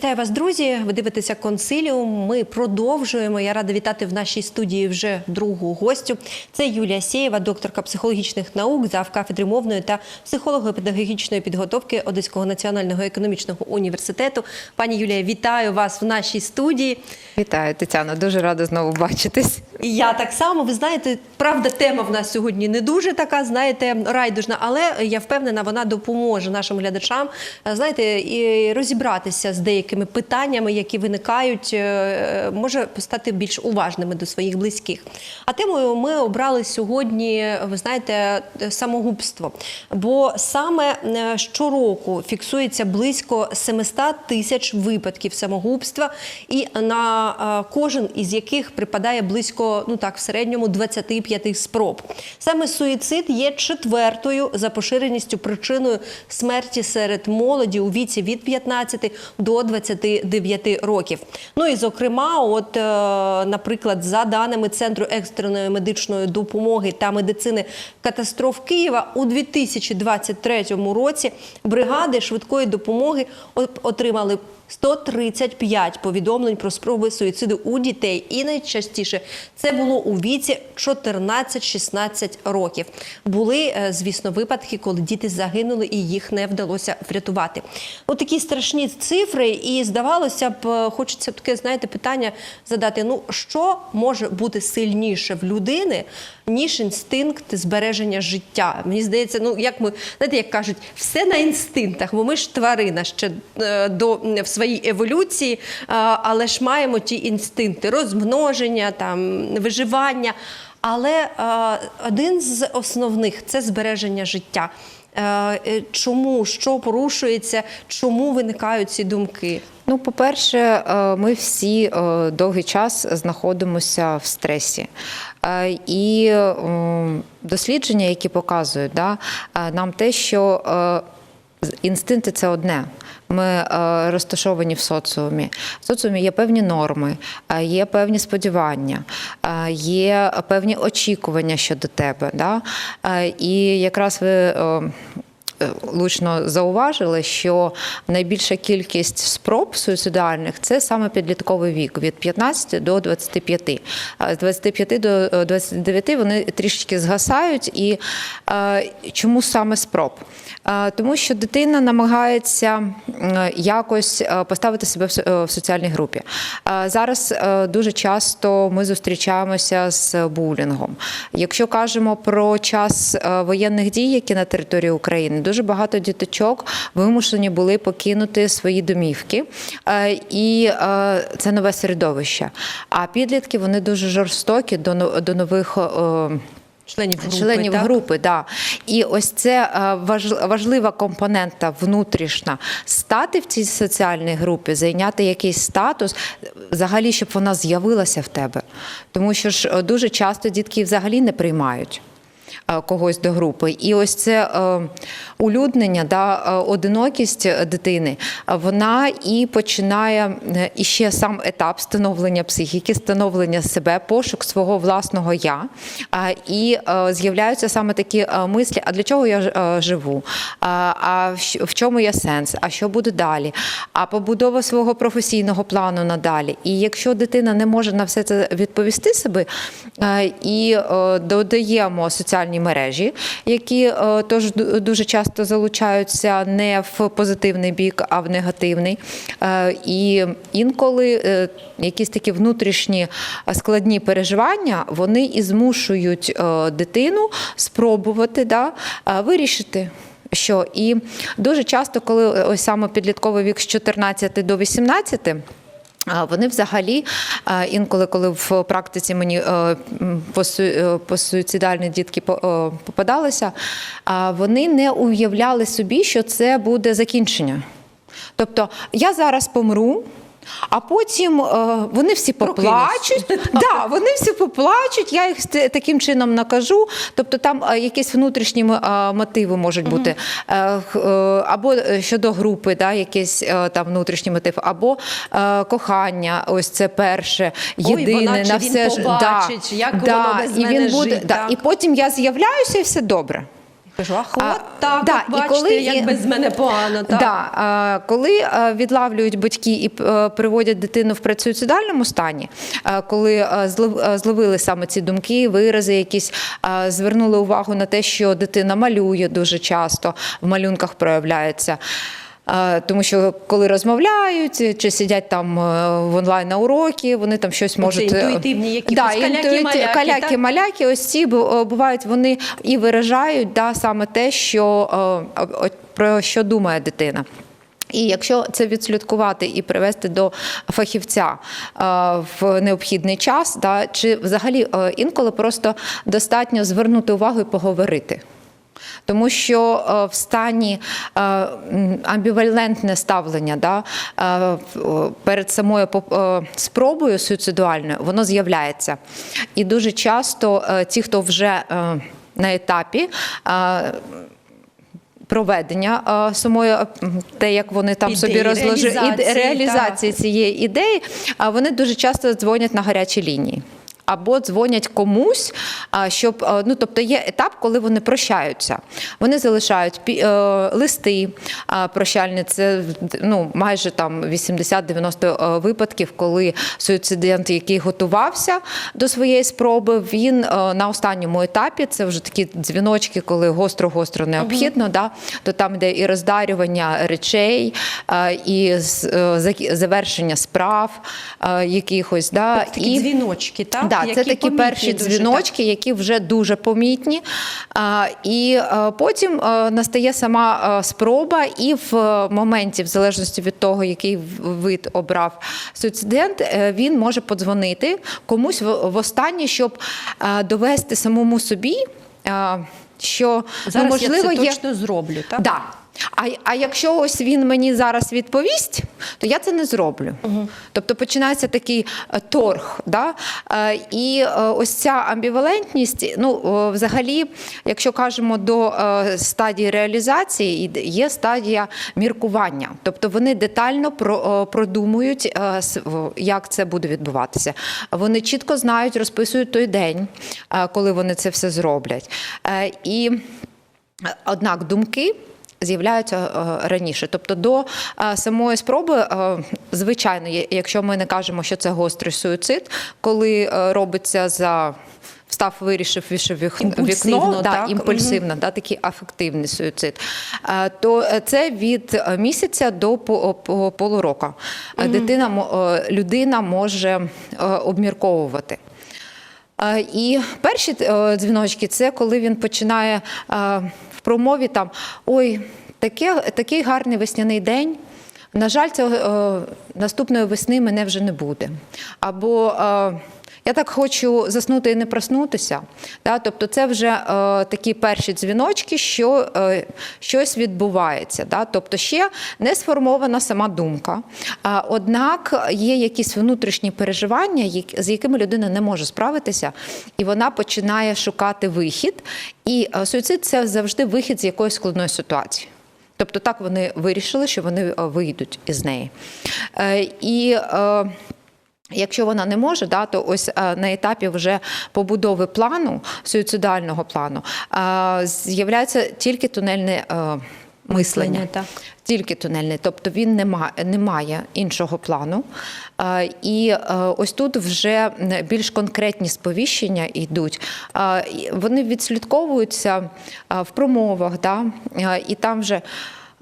Вітаю вас, друзі. Ви дивитеся консиліум. Ми продовжуємо. Я рада вітати в нашій студії вже другу гостю. Це Юлія Сєєва, докторка психологічних наук, завкафедри мовної та психолого-педагогічної підготовки Одеського національного економічного університету. Пані Юлія, вітаю вас в нашій студії. Вітаю, Тетяно. Дуже рада знову бачитись. І я так само. Ви знаєте, правда, тема в нас сьогодні не дуже така, знаєте, райдужна, але я впевнена, вона допоможе нашим глядачам, знаєте, і розібратися з деякими питаннями, які виникають, е, може стати більш уважними до своїх близьких. А темою ми обрали сьогодні, ви знаєте, самогубство. Бо саме е, щороку фіксується близько 700 тисяч випадків самогубства, і на е, кожен із яких припадає близько, ну так, в середньому 25 спроб. Саме суїцид є четвертою за поширеністю причиною смерті серед молоді у віці від 15 до 29 років. Ну і зокрема, от, е, наприклад, за даними Центру екстреної медичної допомоги та медицини катастроф Києва, у 2023 році бригади швидкої допомоги отримали 135 повідомлень про спроби суїциду у дітей, і найчастіше це було у віці 14-16 років. Були, е, звісно, випадки, коли діти загинули і їх не вдалося врятувати. От такі страшні цифри, і здавалося б, е, хочеться таке, знаєте, питання задати: ну що може бути сильніше в людини, ніж інстинкт збереження життя? Мені здається, ну як ми знаєте, як кажуть, все на інстинктах, бо ми ж тварина ще е, до в своїй еволюції, е, але ж маємо ті інстинкти розмноження, там виживання. Але е, один з основних це збереження життя. Е, е, Чому що порушується, чому виникають ці думки? Ну, по-перше, е, ми всі довгий час знаходимося в стресі. І дослідження, які показують да, нам те, що інстинкти це одне. Ми е, розташовані в соціумі. В соціумі є певні норми, е, є певні сподівання, е, є певні очікування щодо тебе. Да? І якраз ви. Е, е, Лучно зауважили, що найбільша кількість спроб суїцидальних це саме підлітковий вік від 15 до 25. А З 25 до е, 29 вони трішечки згасають. І е, чому саме спроб? Е, Тому що дитина намагається е, якось е, поставити себе в со- е, в соціальній групі. Е, Зараз е, дуже часто ми зустрічаємося з булінгом. Якщо кажемо про час е, воєнних дій, які на території України, дуже багато діточок вимушені були покинути свої домівки, Е, і е, це нове середовище. А підлітки вони дуже жорстокі до но- до нових. е, Членів групи, членів так? групи, да. І ось це важ- важлива компонента внутрішня стати в цій соціальній групі, зайняти якийсь статус, взагалі, щоб вона з'явилася в тебе. Тому що ж дуже часто дітки взагалі не приймають. Е, Когось до групи, і ось це е, улюднення, да, е, одинокість дитини, вона і починає е, і ще сам етап становлення психіки, становлення себе, пошук свого власного я. І з'являються саме такі мислі: а для чого я живу? А, в чому є сенс? А що буде далі? А побудова свого професійного плану надалі. І якщо дитина не може на все це відповісти собі, е, і додаємо соціальні мережі, які е, теж дуже часто залучаються не в позитивний бік, а в негативний. Е, І інколи е, якісь такі внутрішні складні переживання вони і змушують дитину спробувати да, вирішити. Що і дуже часто, коли ось саме підлітковий вік з 14 до 18, а, Вони взагалі інколи, коли в практиці мені е, е, дітки по- е, попадалися, вони не уявляли собі, що це буде закінчення. Тобто я зараз помру. А потім е, вони всі поплачуть. да, вони всі поплачуть, я їх таким чином накажу. Тобто там е, якісь внутрішні е, мотиви можуть бути. Е, е, або е, щодо групи, да, якийсь е, там внутрішній мотив, або е, кохання, ось це перше, Ой, єдине вона чи на він все ж. побачить, як воно без і мене він буде, жить, да, так. і потім я з'являюся і все добре. Кажу, ах, А, от так, да, от, і коли як і- без мене погано. Так. Да, а, коли е, відлавлюють батьки і е, приводять дитину в предсуїцидальному стані, е, коли зловили саме ці думки, вирази, якісь звернули увагу на те, що дитина малює дуже часто, в малюнках проявляється. Е, Тому що коли розмовляють чи сидять там е, в онлайн на уроки, вони там щось можуть е, інтуїтивні якісь да, каляки-маляки, інтуїти- так? каляки, маляки, ось ці бу- бувають, вони і виражають да, саме те, що е, про що думає дитина. І якщо це відслідкувати і привести до фахівця е, в необхідний час, да, чи взагалі е, інколи просто достатньо звернути увагу і поговорити. Тому що е, в стані е, амбівалентне ставлення да, е, перед самою спробою суїцидуальною, воно з'являється. І дуже часто ті, хто вже на етапі. Проведення самої те, як вони там Ідеї, собі розложили реалізації, реалізації цієї ідеї, а вони дуже часто дзвонять на гарячі лінії. Або дзвонять комусь, щоб ну тобто є етап, коли вони прощаються. Вони залишають е, листи прощальні. Це ну майже там 80-90 е, випадків, коли суїцидент, який готувався до своєї спроби, він е, на останньому етапі це вже такі дзвіночки, коли гостро-гостро необхідно. Да, то там йде і роздарювання речей, і завершення справ якихось. Да, Такі дзвіночки, так? Да, це Які такі перші дуже, дзвіночки, які вже дуже помітні. А, і е, потім е, настає сама е, спроба, і в моменті, в залежності від того, який вид обрав суїцидент, е, він може подзвонити комусь в- востаннє, щоб е, довести самому собі. е, Що Так. Зараз ну, можливо я це є зроблю, так? Да. А, а якщо ось він мені зараз відповість, то я це не зроблю. Тобто починається такий е, торг. Да? Е, І е, ось ця амбівалентність, ну взагалі, якщо кажемо до стадії реалізації, є стадія міркування. Тобто вони детально про- продумують, як це буде відбуватися. Вони чітко знають, розписують той день, коли вони це все зроблять. І Однак думки з'являються е, раніше. Тобто до е, самої спроби, е, звичайно, якщо ми не кажемо, що це гострий суїцид, коли робиться за. Встав, вирішив, вішав вік- Імпульсивно, вікно, да, так? імпульсивно, да, такий афективний суїцид. То це від місяця до по- по- полуроку. Е, Дитина, мо- е, людина може обмірковувати. І перші е, дзвіночки це коли він починає е, в промові там ой, таке, такий гарний весняний день. На жаль, цього е, наступної весни мене вже не буде. Або я так хочу заснути і не проснутися. Да? Тобто, це вже е, такі перші дзвіночки, що е, щось відбувається. Да? Тобто, ще не сформована сама думка. А, однак є якісь внутрішні переживання, як- з якими людина не може справитися, і вона починає шукати вихід. І е, суїцид це завжди вихід з якоїсь складної ситуації. Тобто так вони вирішили, що вони е, вийдуть із неї. Е, І е, Якщо вона не може, да, то ось е, на етапі вже побудови плану, суїцидального плану, е, з'являється тільки тунельне е, мислення. Так. Тільки тунельний, тобто він не має, не має іншого плану. І ось тут вже більш конкретні сповіщення йдуть. Вони відслідковуються в промовах, да? і там вже.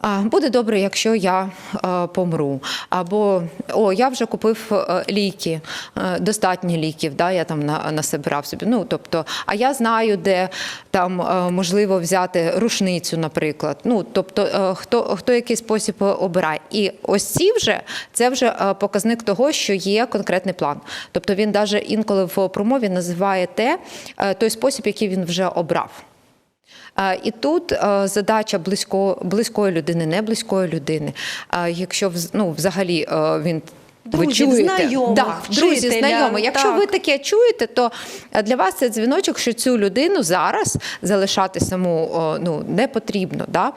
Буде добре, якщо я е, помру. Або о, я вже купив е, ліки, е, достатньо ліків, да, я там на, насобирав собі. Ну, тобто, а я знаю, де там можливо взяти рушницю, наприклад. Ну, тобто, хто, хто який спосіб обирає. І ось ці вже це вже показник того, що є конкретний план. Тобто він навіть інколи в промові називає те, той спосіб, який він вже обрав. І тут е, задача близько, близької людини, не близької людини. Якщо ну, взагалі е, він Друзів, знайомих, да, друзі, вчителя, знайомих. Якщо так. ви таке чуєте, то для вас це дзвіночок, що цю людину зараз залишати саму ну, не потрібно. Да?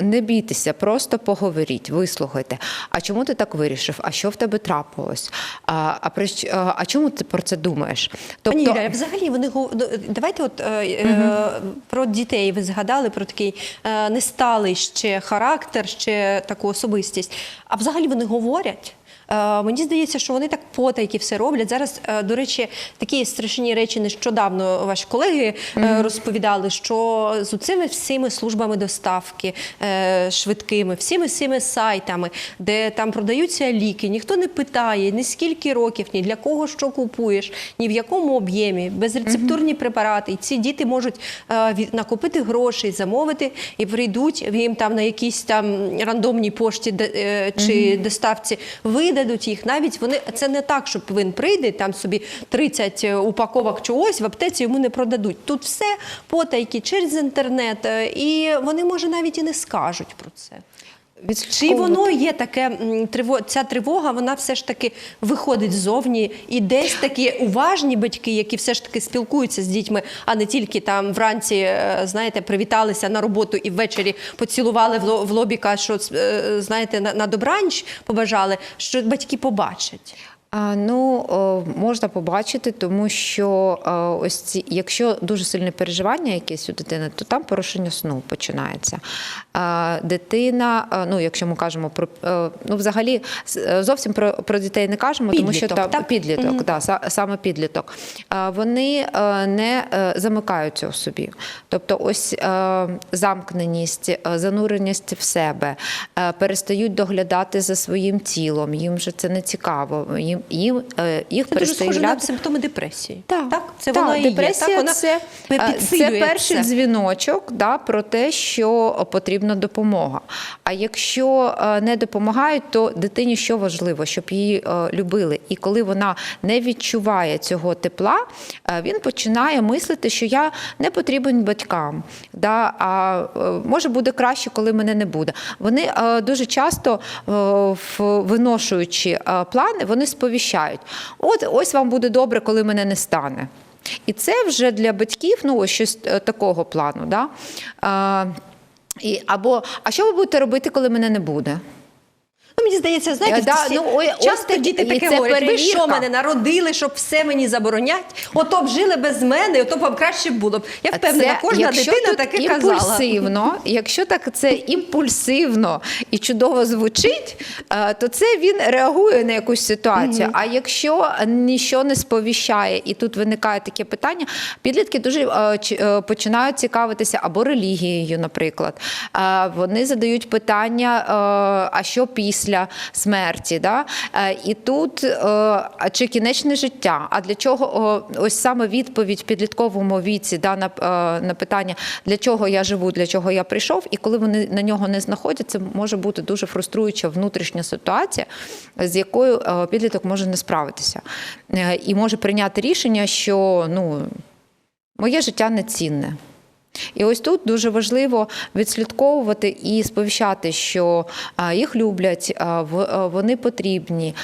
Не бійтеся, просто поговоріть, вислухайте. А чому ти так вирішив? А що в тебе трапилось? А, а, при а, чому ти про це думаєш? Пані Юля, взагалі вони давайте от е, про дітей ви згадали про такий е, несталий ще характер, ще таку особистість. А взагалі вони говорять. Е, Мені здається, що вони так потайки все роблять. Зараз, е, до речі, такі страшні речі нещодавно ваші колеги е, розповідали, що з цими всіми службами доставки швидкими, всіми всіми сайтами, де там продаються ліки, ніхто не питає ні скільки років, ні для кого що купуєш, ні в якому об'ємі, безрецептурні препарати. І ці діти можуть накопити грошей, замовити і прийдуть їм там на якійсь там рандомній пошті чи доставці видадуть їх. Навіть вони це не так, щоб він прийде там собі 30 упаковок чогось в аптеці йому не продадуть. Тут все потайки через інтернет, е, і вони може навіть і не скажуть про це. Чи воно є таке ця тривога, вона все ж таки виходить ззовні, і десь такі уважні батьки, які все ж таки спілкуються з дітьми, а не тільки там вранці, е, знаєте, привіталися на роботу і ввечері поцілували в ло- в лобіка, що е, знаєте, на, на добранч побажали, що батьки побачать. Ну, можна побачити, тому що ось ці, якщо дуже сильне переживання якесь у дитини, то там порушення сну починається. Дитина, ну якщо ми кажемо про е, ну, взагалі е, зовсім про, про дітей не кажемо, тому що Підліток, там так? підліток, да, саме підліток. Вони е, не замикаються у собі. Тобто, ось замкненість, зануреність в себе, перестають доглядати за своїм тілом. Їм вже це не цікаво. Їм, їм е, їх Це дуже перестає на симптоми депресії. так, так? Це так, вона і депресія є. Так, вона це, е, це перший це. дзвіночок да, про те, що потрібна допомога. А якщо е, не допомагають, то дитині що важливо, щоб її любили. І коли вона не відчуває цього тепла, він починає мислити, що я не потрібен батькам. Да, а може буде краще, коли мене не буде. Вони дуже часто, виношуючи плани, вони сповіщають: от ось вам буде добре, коли мене не стане. І це вже для батьків ну, ось щось е, такого плану. Да? А, і, або, а що ви будете робити, коли мене не буде? Мені здається, знаєте, да, всі- ну, ой, ось часто такі- діти таке говорять, ви що мене народили, щоб все мені заборонять? Ото б жили без мене, ото б вам краще було б. Я впевнена, Це, кожна дитина таке казала. імпульсивно, якщо так це імпульсивно і чудово звучить, то це він реагує на якусь ситуацію. А якщо нічого не сповіщає, і тут виникає таке питання, підлітки дуже е, чи- починають цікавитися або релігією, наприклад. Вони задають питання, е, а що після смерті? Да? Е, І тут е, чи кінечне життя? А для чого ось саме відповідь в підлітковому віці да, на, е, на питання, для чого я живу, для чого я прийшов, і коли вони на нього не знаходять, це може бути дуже фруструюча внутрішня ситуація, з якою підліток може не справитися. І може прийняти рішення, що ну, моє життя не цінне. І ось тут дуже важливо відслідковувати і сповіщати, що їх люблять, вони потрібні,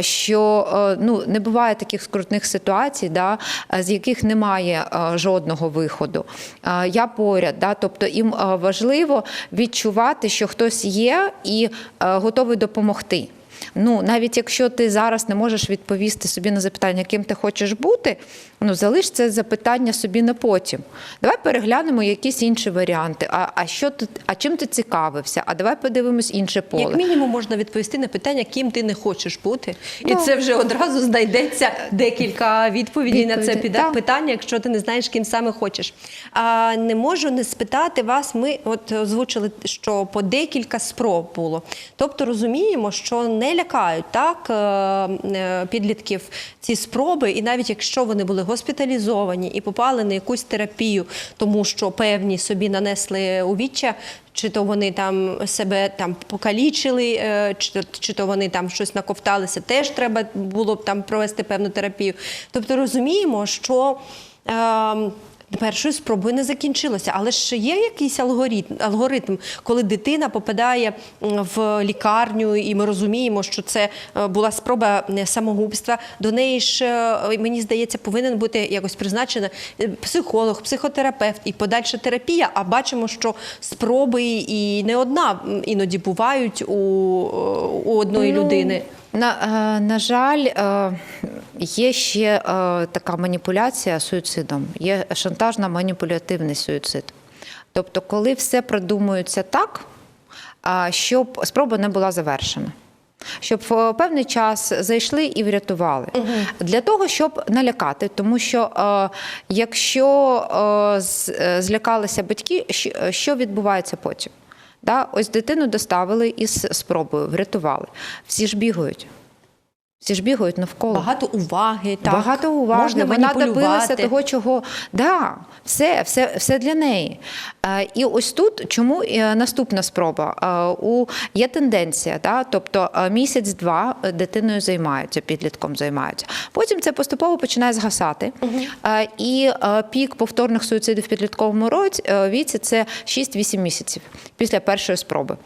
що ну, не буває таких скрутних ситуацій, да, з яких немає жодного виходу. Я поряд, да, тобто їм важливо відчувати, що хтось є і готовий допомогти. Ну, навіть якщо ти зараз не можеш відповісти собі на запитання, ким ти хочеш бути, ну залиш це запитання собі на потім. Давай переглянемо якісь інші варіанти. А, а що тут, а чим ти цікавився? А давай подивимось інше поле. Як мінімум можна відповісти на питання, ким ти не хочеш бути, і Ну. це вже одразу знайдеться декілька відповідей на це так. питання, якщо ти не знаєш, ким саме хочеш. А не можу не спитати вас. Ми от озвучили, що по декілька спроб було. Тобто розуміємо, що не лякають так е, е, підлітків ці спроби, і навіть якщо вони були госпіталізовані і попали на якусь терапію, тому що певні собі нанесли увіччя. Чи то вони там себе там покалічили, е, чи, чи то вони там щось наковталися, теж треба було б там провести певну терапію. Тобто розуміємо, що е, першою спробою не закінчилося. Але ж є якийсь алгоритм, алгоритм, коли дитина попадає в лікарню, і ми розуміємо, що це е, була спроба е, самогубства. До неї ж е, мені здається, повинен бути якось призначений е, психолог, психотерапевт і подальша терапія. А бачимо, що спроби і не одна іноді бувають у, у одної Ну, людини. На, е, на жаль, е, є ще е, така маніпуляція суїцидом, є шантажно-маніпулятивний суїцид. Тобто, коли все продумується так, щоб спроба не була завершена. Щоб в певний час зайшли і врятували для того, щоб налякати, тому що е, якщо е, злякалися батьки, що відбувається потім? Да? Ось дитину доставили із спробою, врятували. Всі ж бігають. Всі ж бігають навколо. Багато уваги, так. Багато уваги. Можна Вона добилася того, чого да, все, все, все для неї. Е, І ось тут чому е, наступна спроба? Е, У є тенденція, да? тобто місяць-два дитиною займаються, підлітком займаються. Потім це поступово починає згасати. Е, І пік повторних суїцидів в підлітковому році віці це 6-8 місяців після першої спроби.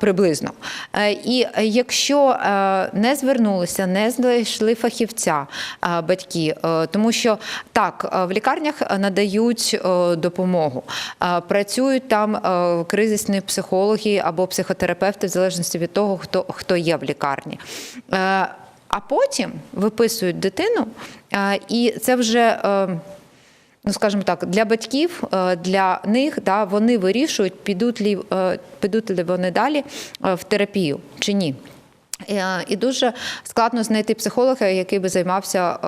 Приблизно. Е, І якщо е, не звернулися, не знайшли фахівця е, батьки, тому що так, в лікарнях надають допомогу, працюють там кризисні психологи або психотерапевти, в залежності від того, хто, хто є в лікарні. А потім виписують дитину, і це вже. Ну скажімо так, для батьків, е, для них да, вони вирішують, підуть лі, е, підуть ли вони далі е, в терапію чи ні. І дуже складно знайти психолога, який би займався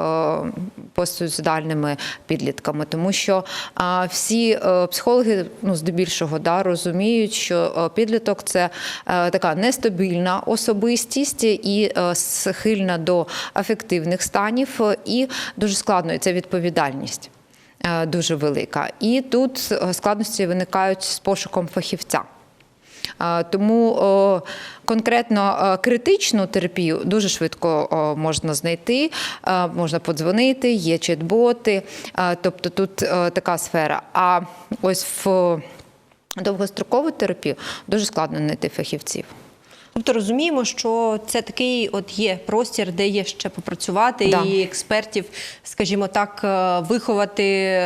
постсуїцидальними підлітками, тому що всі психологи, ну здебільшого, да, розуміють, що підліток це така нестабільна особистість і схильна до афективних станів, і дуже складно і це відповідальність дуже велика. І тут е, складності виникають з пошуком фахівця. Е, Тому конкретно е, критичну терапію дуже швидко можна знайти, е, можна подзвонити, є чат-боти, е, тобто тут е, така сфера. А ось в довгострокову терапію дуже складно знайти фахівців. Тобто розуміємо, що це такий от є простір, де є ще попрацювати Да. і експертів, скажімо так, е, виховати,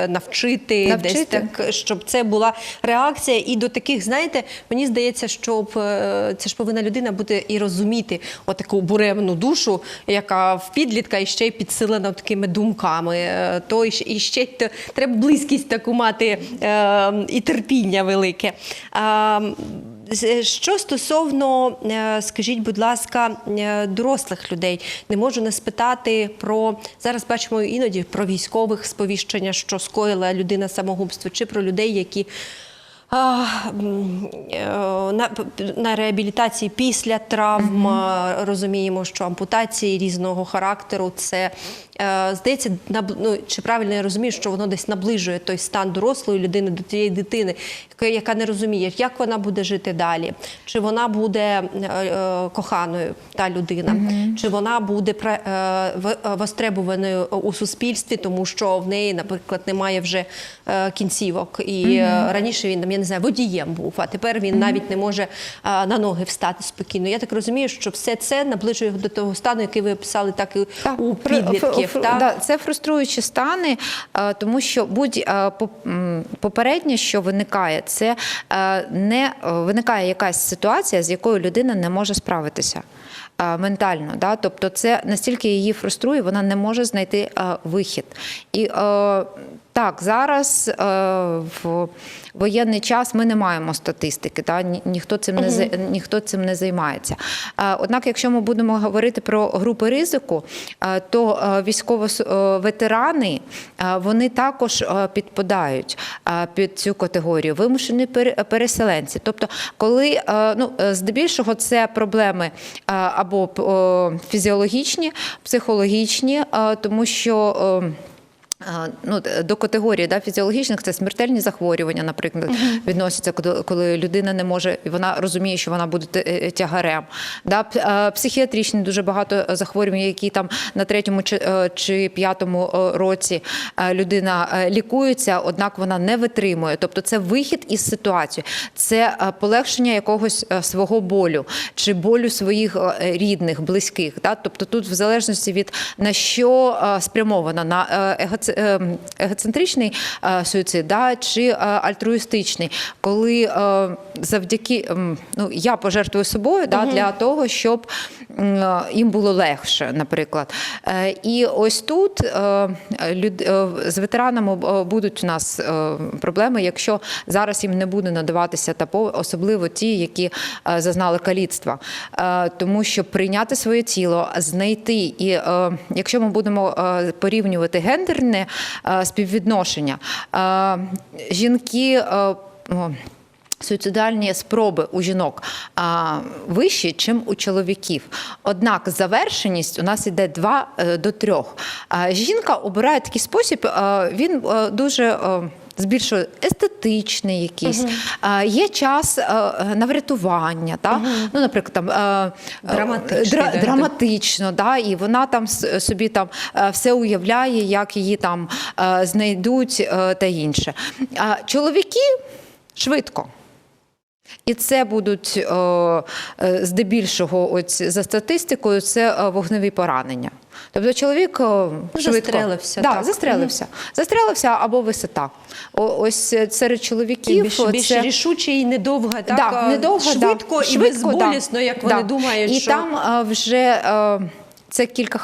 навчити, десь так, щоб це була реакція. І до таких, знаєте, мені здається, щоб е, це ж повинна людина бути і розуміти отаку буремну душу, яка в підлітка і ще й підсилена такими думками. Е, То і ще- й треба близькість таку мати і терпіння велике. З- Що стосовно, е, скажіть, будь ласка, е, дорослих людей, не можу не спитати про зараз бачимо іноді про військових сповіщення, що скоїла людина самогубство, чи про людей, які е, на, на реабілітації після травм е, розуміємо, що ампутації різного характеру це е, здається, ну, чи правильно я розумію, що воно десь наближує той стан дорослої людини до тієї дитини, яка- не розуміє, як вона буде жити далі, чи вона буде е, е, коханою та людина, чи вона буде е, е, востребуваною у суспільстві, тому що в неї, наприклад, немає вже е, кінцівок. І е, раніше він я не знаю, водієм був, а тепер він навіть не може на ноги встати спокійно. Я так розумію, що все це наближує його до того стану, який ви описали, так і у фру- підлітків. фру- так? да, це фруструючі стани, тому що будь попереднє, що виникає, це не виникає якась ситуація, з якою людина не може справитися. Ментально, да? тобто це настільки її фруструє, вона не може знайти е, вихід. І е, так, зараз е, в воєнний час ми не маємо статистики, та? ні- ніхто, цим не, за- ніхто цим не займається. Е, Однак, якщо ми будемо говорити про групи ризику, е, то військово-ветерани вони також підпадають під цю категорію. Вимушені переселенці. Тобто, коли ну, здебільшого це проблеми або фізіологічні, психологічні, тому що. Е, Ну, до категорії да, фізіологічних це смертельні захворювання, наприклад, відносяться, коли, людина не може, і вона розуміє, що вона буде е, тягарем. Да, е, психіатричні дуже багато захворювань, які там на третьому чи, е, чи п'ятому е, році е, людина е, лікується, однак вона не витримує. Тобто це вихід із ситуації, це е, полегшення якогось е, свого болю чи болю своїх е, рідних, близьких. Да? Тобто тут в залежності від на що е, спрямовано, на е, егоце- е, егоцентричний е, суїцид да? чи е, альтруїстичний, коли е, завдяки ем, ну, я пожертвую собою да, для того, щоб їм було легше, наприклад. І ось тут з ветеранами будуть у нас проблеми, якщо зараз їм не буде надаватися ТАПО, особливо ті, які зазнали каліцтва. Тому що прийняти своє тіло, знайти, і якщо ми будемо порівнювати гендерне е, співвідношення, е, жінки. е, Суїцидальні спроби у жінок а, вищі, чим у чоловіків. Однак завершеність у нас йде 2 до 3. А, жінка обирає такий спосіб, він дуже. Збільшує естетичний якийсь, А, є час а, на врятування, та? ну, наприклад, там а, Драматичний, дра- да, драматично, да? і вона там собі там е, все уявляє, як її там е, знайдуть е, та інше. Чоловіки швидко. І це будуть е, е, здебільшого, ось за статистикою, це е, вогневі поранення. Тобто чоловік е, Застрелився, Да, так. застрелився. Застрелився або висота. Ось серед чоловіків більш, більш це... рішуче і недовго, так Да, а, недовго, швидко да. і Швидко, безболісно, да. як вони Да. думають, І що там вже це кілька,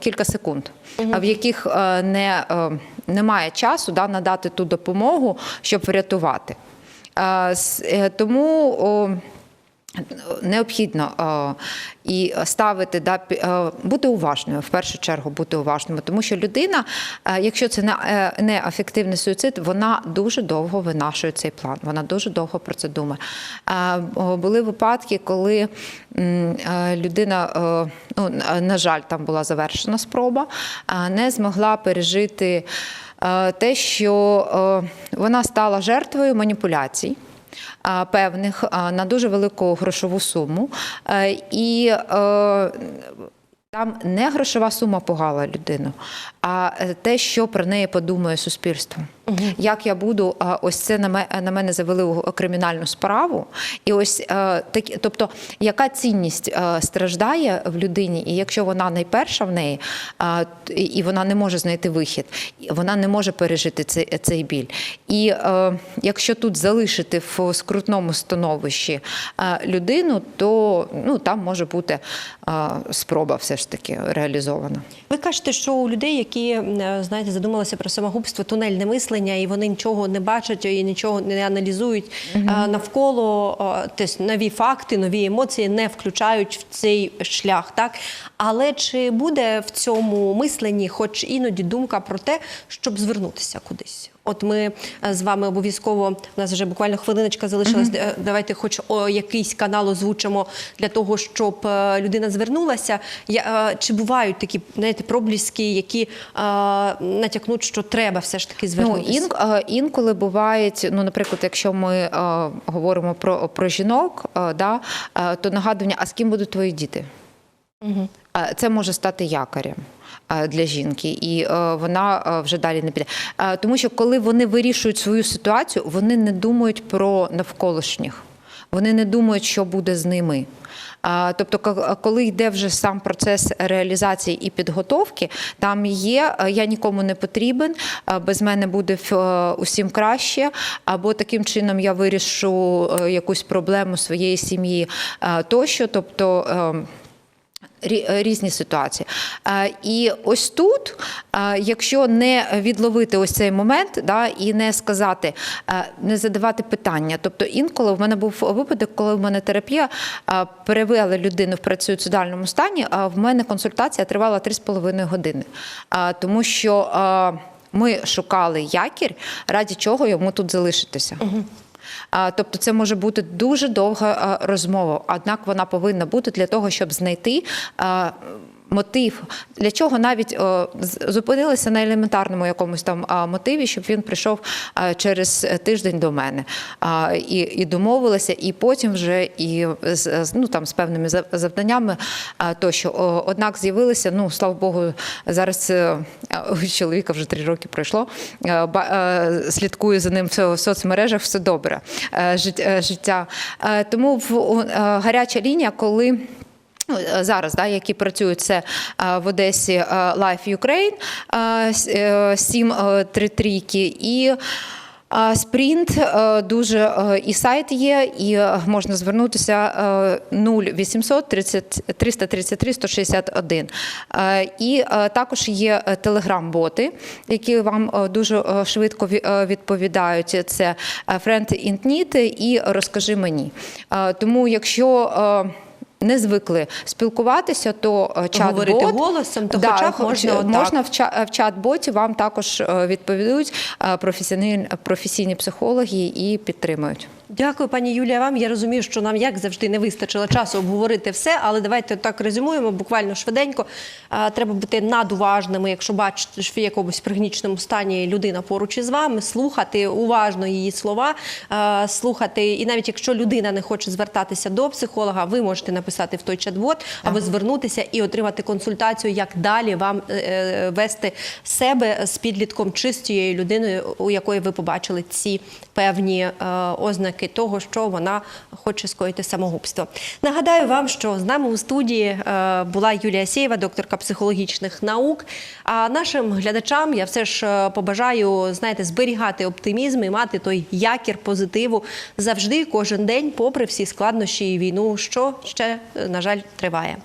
кілька секунд, в яких не, немає часу да, надати ту допомогу, щоб врятувати. Е, Тому необхідно і ставити да, бути уважною, в першу чергу бути уважною, тому що людина, е, якщо це не, е, афективний суїцид, вона дуже довго винашує цей план, вона дуже довго про це думає. Були випадки, коли людина, ну, на- жаль, там була завершена спроба, не змогла пережити те, що е, вона стала жертвою маніпуляцій певних на дуже велику грошову суму. Е, І е, там не грошова сума пугала людину, а е, те, що про неї подумає суспільство. Як я буду, ось це на мене, завели у кримінальну справу, і ось е, такі, тобто, яка цінність е, страждає в людині, і якщо вона найперша в неї, і вона не може знайти вихід, вона не може пережити цей, цей біль. І е, якщо тут залишити в скрутному становищі людину, то ну, там може бути спроба все ж таки реалізована. Ви кажете, що у людей, які знаєте, задумалися про самогубство, тунельне мислення, і вони нічого не бачать і нічого не аналізують угу. навколо тобто нові факти, нові емоції не включають в цей шлях. Так але чи буде в цьому мисленні, хоч іноді думка про те, щоб звернутися кудись? От ми е, з вами обов'язково у нас вже буквально хвилиночка залишилась. Е, Давайте, хоч о, якийсь канал озвучимо для того, щоб е, людина звернулася. Я, чи бувають такі знаєте, пробліски, які е, натякнуть, що треба все ж таки Ну, звернутися? ін, е, інколи бувають, ну, наприклад, якщо ми е, говоримо про, про жінок, е, да, е, то нагадування, а з ким будуть твої діти? Це може стати якорем. Для жінки, і е, вона е, вже далі не піде. Тому що коли вони вирішують свою ситуацію, вони не думають про навколишніх, вони не думають, що буде з ними. Тобто, коли йде вже сам процес реалізації і підготовки, там є е, я нікому не потрібен, без мене буде усім краще, або таким чином я вирішу якусь проблему своєї сім'ї тощо. Тобто. Е, Рі- Різні ситуації. Е, І ось тут, е, якщо не відловити ось цей момент, да, і не сказати, не задавати питання. Тобто інколи в мене був випадок, коли в мене терапія перевела людину в суїцидальному стані, а в мене консультація тривала 3,5 години. Тому що ми шукали якір, раді чого йому тут залишитися. А, Тобто це може бути дуже довга розмова, однак вона повинна бути для того, щоб знайти мотив, для чого навіть зупинилися на елементарному якомусь там мотиві, щоб він прийшов через тиждень до мене і, і домовилися, і потім вже і з, ну, там, з певними зав- завданнями тощо. Однак з'явилися, ну слава Богу, зараз е, у чоловіка вже три роки пройшло. е, е, Слідкую за ним в соцмережах, все добре життя. Тому в гаряча лінія, коли Зараз, да, які працюють це е, в Одесі е, Life Ukraine, е, с- е, 7 е, три трійки і е, Спринт е, дуже е, і сайт є, і е, можна звернутися е, 0800 30 333 161. Е, І е, також є е, телеграм-боти, які вам е, дуже е, швидко е, відповідають. Це е, Friend in Need і розкажи мені. Е, Тому, якщо е, не звикли спілкуватися, то е, чат-бот... Говорити голосом, то хоча б можна отак. можна в, ча- в чат-боті вам також е, відповідають е, професійні, професійні психологи і підтримують. Дякую, пані Юлія. Вам я розумію, що нам як завжди не вистачило часу обговорити все, але давайте так резюмуємо буквально швиденько. Треба бути надуважними, якщо бачите, що в якомусь пригніченому стані людина поруч із вами, слухати уважно її слова, слухати. І навіть якщо людина не хоче звертатися до психолога, ви можете написати в той чат-бот, або звернутися і отримати консультацію, як далі вам е, е, вести себе з підлітком чи з тією людиною, у якої ви побачили ці певні е, ознаки того, що вона хоче скоїти самогубство. Нагадаю вам, що з нами у студії е, була Юлія Сєєва, докторка психологічних наук. А нашим глядачам я все ж е, побажаю знаєте, зберігати оптимізм і мати той якір позитиву завжди, кожен день, попри всі складнощі і війну, що ще, на жаль, триває.